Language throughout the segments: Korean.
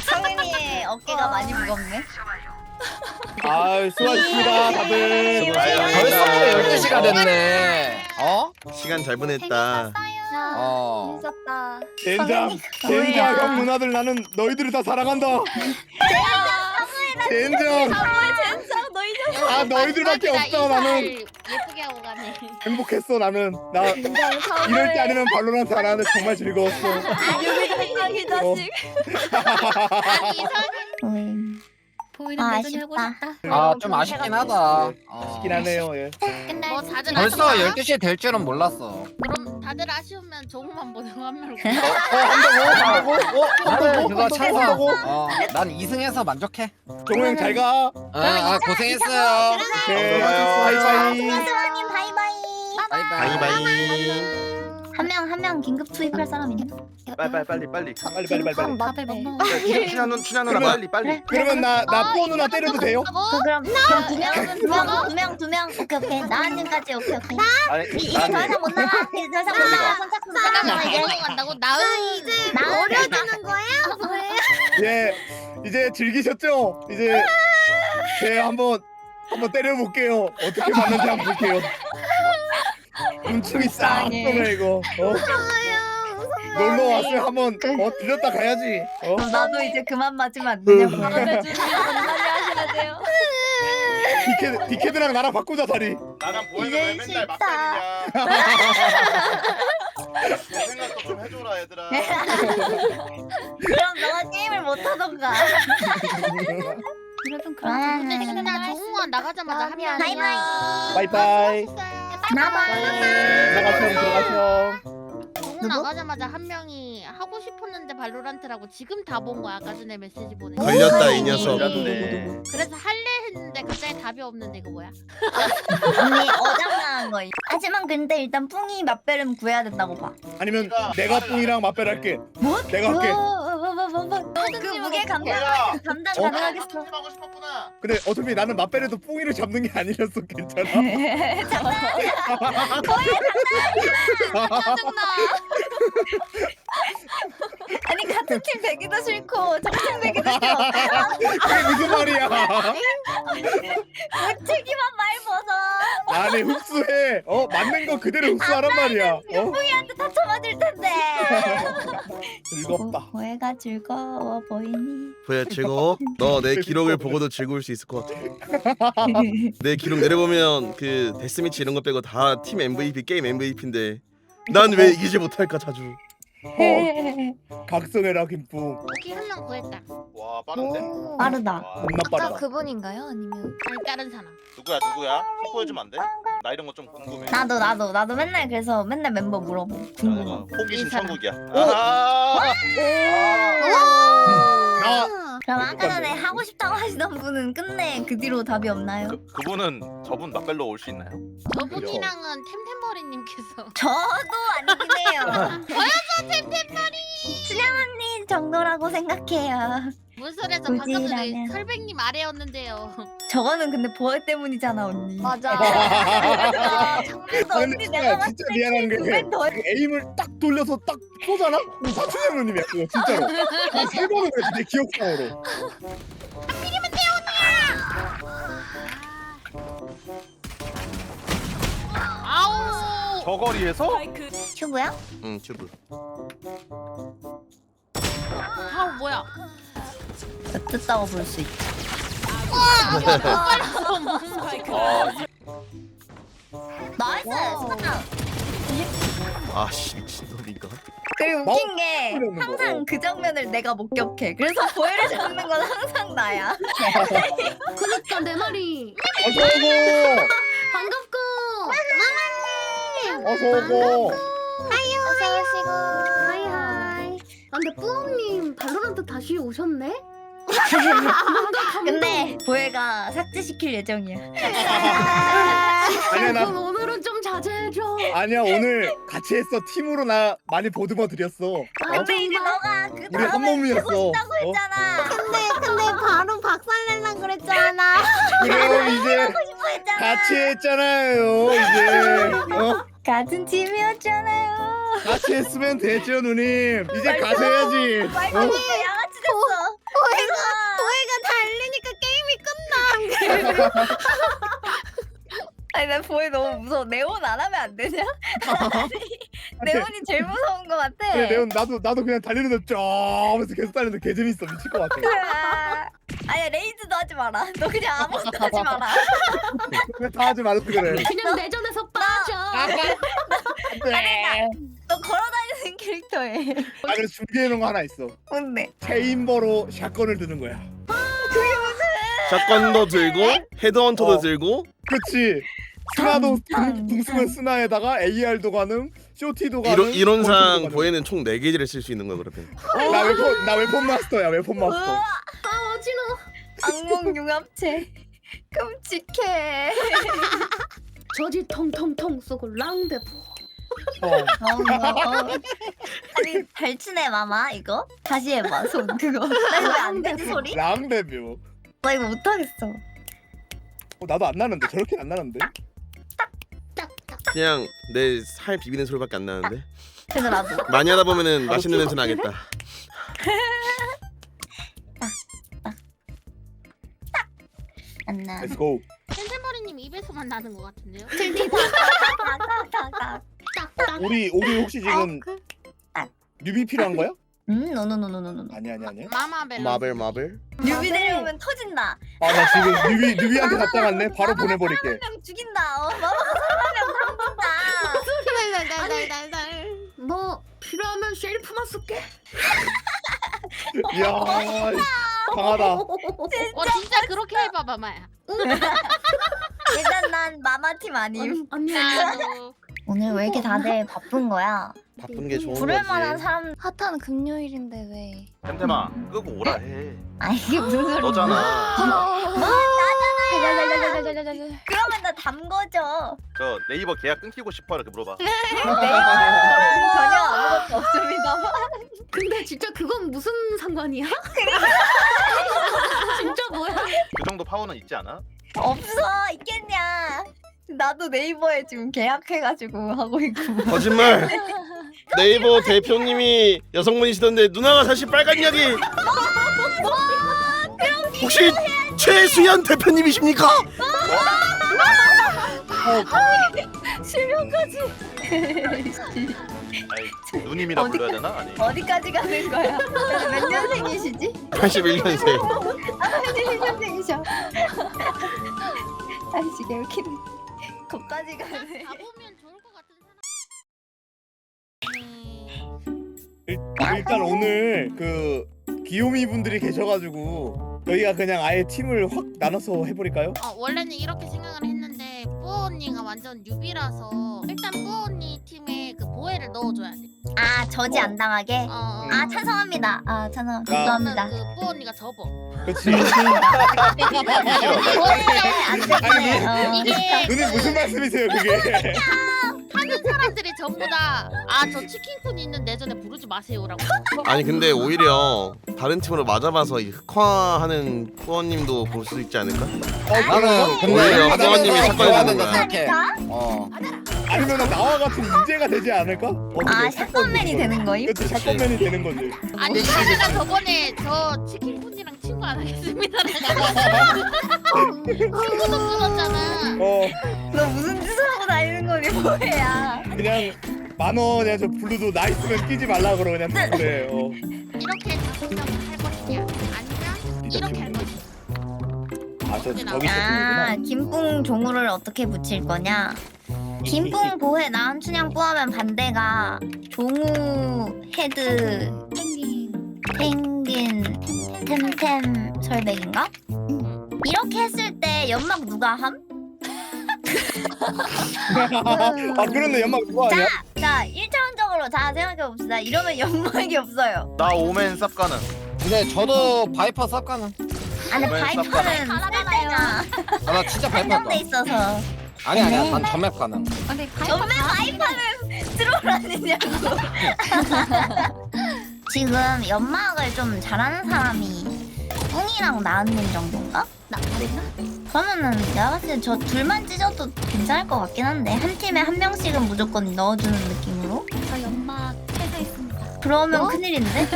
성윤이의 어깨가 많이 무겁네. 아 수고하셨습니다 다들 수고하셨습니다. 벌써 12시가 됐네. 어? 시간 잘 보냈다. 어. 재밌었다. 젠장 젠장 형 누나들 나는 너희들을 다 사랑한다 젠장 사모의 젠장 너희 녀석. 아 너희들밖에 없어 나는 예쁘게 하고 가네. 행복했어 나는 나. 이럴 때 아니면 발로란트 안 하는데 정말 즐거웠어 이 자식. 아니 이상하게 보이는 아, 아쉽다. 아, 좀 아쉽긴 하다. 어. 아쉽긴 하네요 예. 끝날 뭐 다들 벌써 아쉬워요? 12시에 될 줄은 몰랐어. 그럼 다들 아쉬우면 조금만 보내고 한 명을 어 한다고? 한다고? 어? 나는 한다고? 그거 찬성. 한다고? 어, 난 2승해서 만족해. 종호 형 잘 가 아, 아 고생했어요. 오케이 고마워요. 바이바이 바이바이. 바이바이. 바이바이. 한 명 한 명 긴급 투입할 사람 있나? 빨리 빨리 빨리 빨리. 빨리 빨리 빨리 빨리 밥을 못 먹어. 춘향 누나 춘향 누나 그러면- 빨리 빨리. 그러면 나나 뽀 누나 때려도 돼요? 그 그럼 그럼 두명두명두명두명 오케이 오케이 나은님까지 오케이 오케이. 아니 이- 이제 더 이상 못 나가. 이제 더 이상 못 나가. 손잡고 나가 이제. 간다고 나은 이제 나 어려지는 거야? 예 이제 즐기셨죠? 이제 제 한번 한번 때려볼게요 어떻게 맞는지 한번 볼게요 음춤이 싹 도네 이거 어? 놀러 왔으면 한번 어 들렸다 가야지 어? 나도 이제 그만 맞으면 안 되냐고. 다음에 준비 많이 하셔야 돼요. 디케, 디케드랑 나랑 바꾸자 자리 나랑 보이는 이제 왜 맨날 싫다. 막걸리냐 내 생각도 좀 해줘라 얘들아 그럼 너가 게임을 못 하던가. 여러분 근데 그러면 진짜 정우가 나가자마자 한 명이 바이바이. 바이바이 나봐. 들어가셔 누구? 나가자마자 한 명이 하고 싶었는데 발로란트라고 지금 다 본 거야 아까 전에 메시지 보내. 걸렸다 이 녀석. 걸렸네. 그래서 할래 했는데 갑자기 답이 없는데 이거 뭐야? 언니 어장나한 거. 하지만 근데 일단 뿡이 맛배름 구해야 된다고 봐. 아니면 내가 뿡이랑 맞배할게 뭐? 내가 할게 그 무게 감당 감당 어? 가능하겠어. 하고 싶었구나 근데 어차피 나는 맞배려도 뿡이를 잡는 게 아니라서 괜찮아 짜증나. 아니 같은 팀 되기도 싫고 정팀 되기도 싫어. 그게 무슨 말이야 무책임한 말 벗어. 아니 흡수해 어 맞는 거 그대로 흡수하란 말이야 어 뿡이한테 다쳐 맞을 텐데. 즐겁다 고해가 즐거워 보이니. 보여 즐거워? 너 내 기록을 보고도 즐거울 수 있을 것 같아. 내 기록 내려보면 그 데스미치 이런 거 빼고 다 팀 MVP 게임 MVP인데 난 왜 이기지 못할까 자주. 어, 각성해라 김뿡 명 구했다. 와 빠른데 빠르다. 와, 겁나 빠르다 그분인가요? 아니면? 아니 다른 사람. 누구야 누구야 확보해주면 안 돼? 나 이런 거 좀 궁금해 나도 나도 나도 맨날 그래서 맨날 멤버 물어보. 나 궁금해. 호기심. 천국이야 오! 아나 그럼 아까 전에 하고 싶다고 하시던 분은 끝내 그 뒤로 답이 없나요? 그, 그분은 저분 맛벨로 올 수 있나요? 저분이랑은 템템버리님께서 저도 아니긴 해요. 보여줘 템템머리. 순영 언니 정도라고 생각해요. 문설에서 방금 전에 굳이라면. 설백님 아래였는데요. 저거는 근데 보혜 때문이잖아 언니. 맞아. 아, 장면도 근데 언니 진짜, 내가 봤을 진짜 때 미안한 게더그 에임을 딱 돌려서 딱 쏘잖아? 그럼 누님이야 그거 진짜로 한세 번은 그랬어 내 기억상으로 아우. 저 거리에서? 큐브야? 응 튜브. 아우 뭐야? 듣다고 볼 수 있지. 아, 나이스 스파타. 아씨 미친놈인가? 그리고 웃긴 게 거, 항상 어. 그 장면을 내가 목격해. 그래서 보혜를 잡는 건 항상 나야. 그니까 내 말이 어서 오고 반갑고 어서오고 어서 오시고. 하이하이 아 근데 뿌엄님 발로란트 다시 오셨네? 근데 보혜가 삭제시킬 예정이야. 아니야 나 그럼 오늘은 좀 자제해줘 아니야 오늘 같이 했어 팀으로 나 많이 보듬어 드렸어 어? 근데 이제 너가 그 우리 다음에 한 몸이었어 되고 싶다고 어? 했잖아. 근데 근데 바로 박살낼라 그랬잖아 그래요 이제 싶어 했잖아. 같이 했잖아요 이제 어? 같은 팀이었잖아요. 같이 했으면 되죠 누님 이제 가셔야지 말도 어? 양아치 됐어. 어, 어, 어, 도해가 달리니까 게임이 끝나. 아니 나 보이 너무 무서워. 네온 안 하면 안 되냐? 네온이 제일 무서운 것 같아. 네, 네온 나도 나도 그냥 달리는데 쫙 하면서 계속 달리는데 개재밌어 미칠 것 같아 아니 레이즈도 하지 마라. 너 그냥 아무것도 하지 마라. 다 하지 말라 그래. 그냥 내전에서 빠져. 네. 너 걸어다니는 캐릭터에. 아 그래서 준비해 놓은 거 하나 있어. 뭔데? 체인버로 샷건을 드는 거야. 샷건도 들고 헤드헌터도 어. 들고 그렇지. 스나도 궁- 궁수면 스나에다가 AR도 가능, 쇼티도 가능. 이론, 이론상 권총도. 보에는 총 4개지를 쓸 수 있는 거야 그러면 나 웨폰 나 웨폰 마스터야 웨폰 마스터. 우와, 아 어지러워. 악몽 융합체. 끔찍해. 저지 통통통 쏘고 랑베보. 어. 어, 아니 달치네 마마 이거 다시 해봐 손 그거 나 이거 왜안 되지 소리? 랑데뷰. 나 이거 못하겠어 어, 나도 안 나는데 저렇게 안 나는데. 그냥 내 살 비비는 소리밖에 안 나는데 나도 많이 하다 보면은 맛있는 냄새 나겠다 안나 Let's go. 텐텐머리님 입에서만 나는 것 같은데요? 딱 딱. 우리 우리 혹시 지금 뉴비 필요한 거야? 음 노노노노노노 아니 아니 아니. 마마벨. 마벨 마벨 뉴비 내려오면 터진다 아 나 지금 뉴비 뉴비한테 답장 왔네. 바로 보내버릴게. 한 명 죽인다 어 마마가 이야 강하다. 와 진짜 그렇게 해봐 마마야. 일단 난 마마팀 아님 아니 나도. 오늘 왜 이렇게 다들 바쁜 거야? 바쁜 게 좋은 부를 만한 거지 사람 핫한 금요일인데 왜 템템아 끄고 오라 해. 아 이게 무슨 소리야 너잖아. 그러면 나 담거죠 저 네이버 계약 끊기고 싶어 이렇게 물어봐. 네. 저는 전혀 아무것도 없습니다. 근데 진짜 그건 무슨 상관이야? 진짜 뭐야? 그 정도 파워는 있지 않아? 없어 있겠냐? 나도 네이버에 지금 계약해가지고 하고 있고. 거짓말 네이버 대표님이 여성분이시던데 누나가 사실 빨간 약이 혹시 최수연 대표님이십니까? 실명까지. 아니 누님이라 어디- 불러야 되나? 아니. 어디까지 가는 거야? 몇 년생이시지? 81년생 81년생이셔. 아이씨 개웃기네. 거기까지 가네. 가보면 좋을 것 같은 사람. 일- 일단 오늘 그 귀요미 분들이 계셔가지고 저희가 그냥 아예 팀을 확 나눠서 해버릴까요? 어 원래는 이렇게 생각을 했는데 뿌어 언니가 완전 뉴비라서 일단 뿌어 언니 팀에 그 보혜를 넣어줘야 돼. 아 저지 안 당하게. 어. 어. 아 찬성합니다. 아 찬성. 아. 감사합니다. 그러면 그 뿌어 언니가 접어. 그렇지. 안 되네. 어. 이게 누님 무슨 말씀이세요 그게? 하는 사람들이 전부 다 아 저 치킨쿤 있는 내 전에 부르지 마세요라고. 아니 근데 오히려 다른 팀으로 맞아봐서 이 흑화하는 후원님도 볼 수 있지 않을까? 나는 오히려 나는 샷건을 된다 드는 생각해. 어. 아니면 나와 같은 인재가 되지 않을까? 아 샷건맨이 되는 거임? 샷건맨이 되는 거지. 아니 제가 저번에 저 치킨쿤이랑 친구 안 하겠습니다. 친구도 끊었잖아. 어 너 무슨 짓을 하고 다니는 거니 뭐야? 그냥 만 원이야 저 블루도 나이스면 끼지 말라 그러 그냥 그래. 어. 이렇게 다섯 명할 것이냐 아니면 이렇게 할 것이냐. 아저 저기 아 있었구나. 김뿡 종우를 어떻게 붙일 거냐? 김뿡 보혜 나한춘향 뿌하면 반대가 종우 헤드 펭귄. 펭귄 템템 설백인가? 이렇게 했을 때 연막 누가 함? 아 그런데 연막 누가 아니야? 자 1차원적으로 자 생각해봅시다 이러면 연막이 없어요 나 오멘 쌉가는. 근데 저도 바이퍼 쌉가는. 아니 왜 바이퍼는 갈아달라요. 쓸데가 아, 나 진짜 바이퍼 한정돼 할 거야. 있어서 아니 아니야. 난 전맵 가능. 전매 바이퍼는 아니냐고 지금 연막을 좀 잘하는 사람이 뿡이랑 나은님 정도인가? 나 그러면은 내가 봤을 때 저 둘만 찢어도 괜찮을 것 같긴 한데 한 팀에 한 명씩은 무조건 넣어주는 느낌으로 저 연막 퇴사했습니다. 그러면 어? 큰일인데?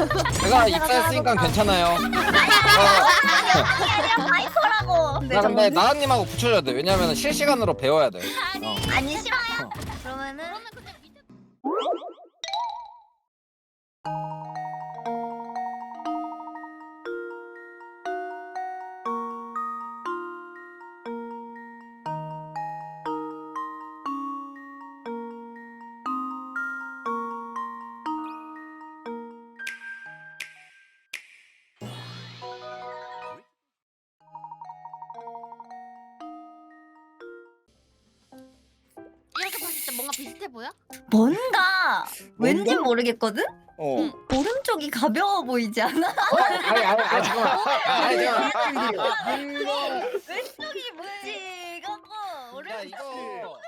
제가 입사했으니까 괜찮아요. 어, 바이퍼라고. 나 근데 나은님하고 붙여줘야 돼. 왜냐면 실시간으로 배워야 돼. 어. 아니 싫어 비슷해 보여? 뭔가 왠지 모르겠거든? 어. 응. 오른쪽이 가벼워 보이지 않아? 어, 아니 아니 아니 잠깐만. 어, 아, 아, 아니 잠깐만. 왼쪽이 묵직하고 오른쪽이 이거 가벼워.